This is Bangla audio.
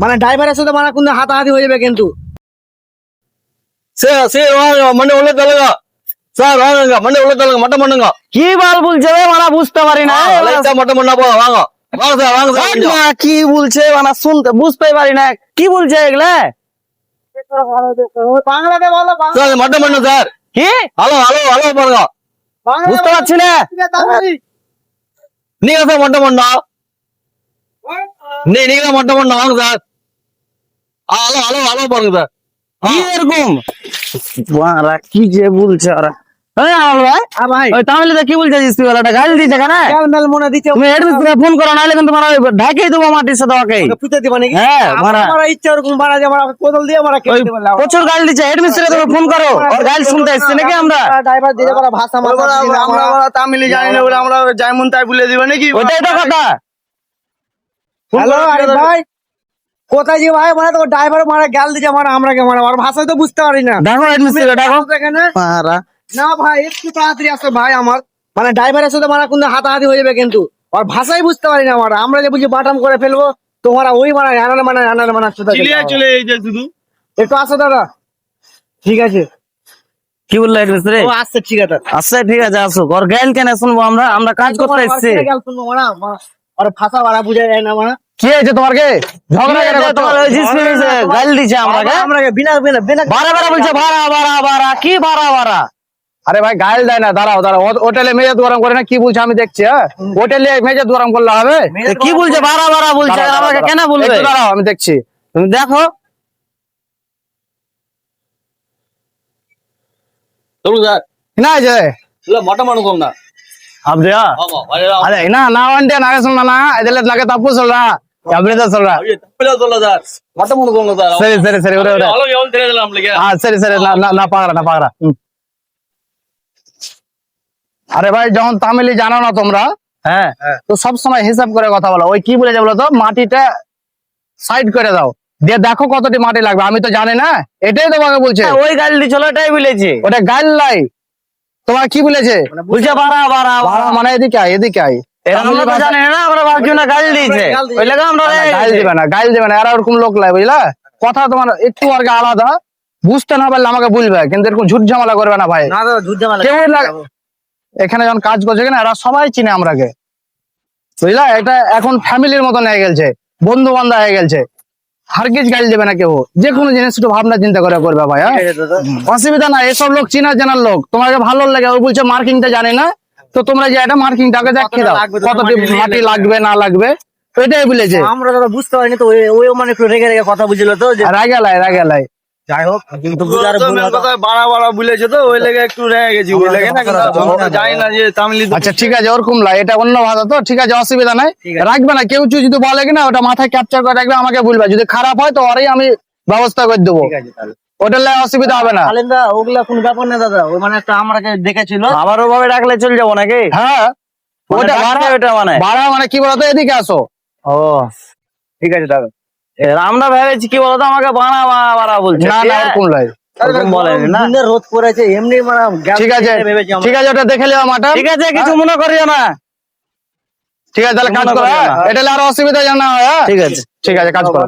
মানে ড্রাইভারের সাথে মানে কিন্তু হাতাহাতি হয়ে যাবে কিন্তু சரி சரி வாங்க மண்ணை உள்ள தள்ளுங்க சார் வாங்குங்க மண்ணை உள்ள தள்ளுங்க மட்டம் பண்ணுங்க কি বাল বলছে রে মানে বুঝতে পারি না லைட்டா மட்டம் பண்ணா போதும் வாங்க வாங்க சார் வாங்க சார் கொஞ்சம். না, কি বলছে মানে শুনতে বুঝতে পারি না কি বলছে এগুলা বাংলাতে বলো বাংলা- சார் மட்டம் பண்ணு சார் কি ஹலோ ஹலோ ஹலோ பாருங்க বাংলাতে বুঝতে বলো। পারছি না তাড়াতাড়ি। நீங்க சார் மட்டம் பண்ணோம் நீ நீங்க தான் மட்டம் பண்ணோம் வாங்க சார் ஆ, ஹலோ ஹலோ ஹலோ பாருங்க சார் কি এরকম বাড়া, কি যে বলছে ওরা এই আমার ভাই আ ভাই ওই তামিলিতে কি বলছে তুই ওটা গালি দিচ্ছে কেন কেন মেল মনে দিতে তুমি এডমিশনে ফোন করো নাহলে কিন্তু মারা ঢাকেই দেবো মাটির সাথে ওকে পুঁতে দিবা নাকি হ্যাঁ মারা আমার ইচ্ছা ওরকম মারা যে মারা কোদল দিয়ে মারা ওই কেটে দেবে প্রচুর গালি দিচ্ছে এডমিশনে তুমি ফোন করো ওর গালি শুনতে এসছি নাকি আমরা ড্রাইভার দিয়ে মারা ভাষা মারা আমরা আমরা তামিলি জানি না বলে আমরা যেমন তাই বলে দিবে নাকি ওইটাই তো কথা হ্যালো আরে ভাই। কোথায় যে ভাই? মানে তো ড্রাইভার মারা গাল দিছে মারা আমরা কে ভাষা তো বুঝতে পারি না। দেখো এডমিশনে দেখো এখানে মারা। না ভাই একটু তাড়াতাড়ি আসো ভাই আমার। মানে ড্রাইভারের সাথে মারা কিন্তু হাতাহাতি হয়ে যাবে কিন্তু। আর ভাষাই বুঝতে পারি না আমরা। আমরা যে বুঝি বাটাম করে ফেলব তোমরা ওই মানে আনালে মানে আনালে মানে চলে এই যে শুধু। একটু আসো দাদা। ঠিক আছে। কি বলল এডমিশনে ও আসছে ঠিক আছে। আচ্ছা ঠিক আছে আসো। ওর গাইল কেন শুনব আমরা? আমরা কাজ করতে এসছি। আর ভাষা বাড়া বুঝা যায় না মারা। কি হয়েছে তোমার কে ঝগড়া কি কেন হয়েছে? তোমার ওই জিস মিলিছে গাইল দিছে আমাকে আমরা বিনা বিনা বিনা বারা বারা বলছে ভাড়া ভাড়া ভাড়া কি ভাড়া ভাড়া আরে ভাই গাইল দেয় না দাঁড়াও দাঁড়াও ও- হোটেলে মেজাজ গরম করে না কি বলছে আমি দেখছি হ্যাঁ হোটেলে মেজাজ গরম করলে হবে তো কি বলছে ভাড়া ভাড়া বলছে দাঁড়াও, আমাকে দাঁড়াও, কেন দাঁড়াও। বলবে একটু দাঁড়াও আমি দেখছি তুমি দেখো சொல்லுங்க சார் না যে இல்ல மட்டம் பண்ணுங்கண்ணா அப்படியா ஆமா வரையா అదే என்ன நான் வந்துட்டேன் நகை சொன்னா இதுல நகை தப்பு சொல்றேன் அப்படிதான் சொல்றேன் அப்படியே தப்பிலாம் சொல்ல சார் மட்டம் பண்ணுங்க சார் சரி சரி சரி விடு விடு அளவு எவ்வளவு தெரியாதுல்ல நம்மளுக்கு ஆ சரி சரி நான் நான்- நான் பாக்குறேன் நான் பாக்குறேன் হুম। আরে ভাই যখন তামিলি জানো না তোমরা হ্যাঁ তো সব সময় হিসাব করে কথা বলো ওই কি বলেছে বলো তো মাটিটা সাইড করে দাও দিয়ে দেখো কতটি মাটি লাগবে আমি তো জানি না এটাই তোমাকে বলছে ওই গাইল দিছিল ওটাই বলেছে ওটা গাইল লাই তোমার কি বলেছে বলছে ভাড়া ভাড়া ভাড়া মানে এদিকে আয় এদিকে আয় আমরা জানি না আমরা ভাবছি না গাইল দিয়েছে। ওই লেগে আমরা রেগে দিবে না গাইল দিবে না এরা ওরকম লোক লাই বুঝলা? কথা তোমার একটু আর আলাদা। বুঝতে না পারলে আমাকে বলবে কিন্তু এরকম ঝুট ঝামেলা করবে না ভাই। না দাদা ঝুট ঝামেলা কেউ লাগ- এখানে যখন কাজ করছে কিনা এরা সবাই চিনে আমরাকে। বুঝলা? এটা এখন ফ্যামিলির মতন হয়ে গেছে বন্ধু বান্ধব হয়ে গেছে হারগিজ গাইল দেবে না কেউ। যে কোনো জিনিস একটু ভাবনা চিন্তা করে করবে ভাই হ্যাঁ? অসুবিধা না এসব লোক চিনা জানার লোক। তোমাকে ভালো লাগে ও বলছে মার্কিংটা জানে না। তো তোমরা যে এটা মার্কিংটাকে দেখে দাও। লাগবে, তো কতটি মাটি লাগবে। না লাগবে এটাই বলেছে আমরা দাদা বুঝতে পারিনি তো ওই- মানে একটু রেগে রেগে কথা বুঝলো তো রাগে লাই রাগে লাই যাই হোক কিন্তু। বাড়া বাড়া বলেছে তো ওই লেগে একটু রেগে গেছি ওই লেগে না কিন্তু না যে তামিলি আচ্ছা ঠিক আছে ওরকম লাই এটা অন্য ভাষা তো ঠিক আছে অসুবিধা নাই। রাখবে না কেউ কেউ যদি বলে কিনা ওটা মাথায় ক্যাপচার করে রাখবে আমাকে বলবে যদি খারাপ হয় তো ওরই আমি ব্যবস্থা করে দেবো। ঠিক আছে তাহলে। ওটার অসুবিধা হবে না। আলেন্দা ওগুলা কোনো ব্যাপার না দাদা। ওই মানে একটা আমাকে দেখেছিল। আবার ওভাবে ডাকলে চলে যাব নাকি? হ্যাঁ। মানে ওটা ভাড়া ওটা মানে? ভাড়া মানে কি বলতো? এদিকে আসো। ও ঠিক আছে দাদা আমরা ভেবেছি কি বলতো? আমাকে বাড়া বাড়া বাড়া বলছে। না না ওরকম লাই রোদ পড়েছে এমনি মানে ঠিক আছে। ঠিক ওটা দেখে নেওয়া মাটা ঠিক আছে কিছু মনে করিও না। ঠিক আছে তাহলে কাজ করো হ্যাঁ? এটা হলে আর অসুবিধা জানা হয় হ্যাঁ? ঠিক আছে। ঠিক আছে কাজ করো।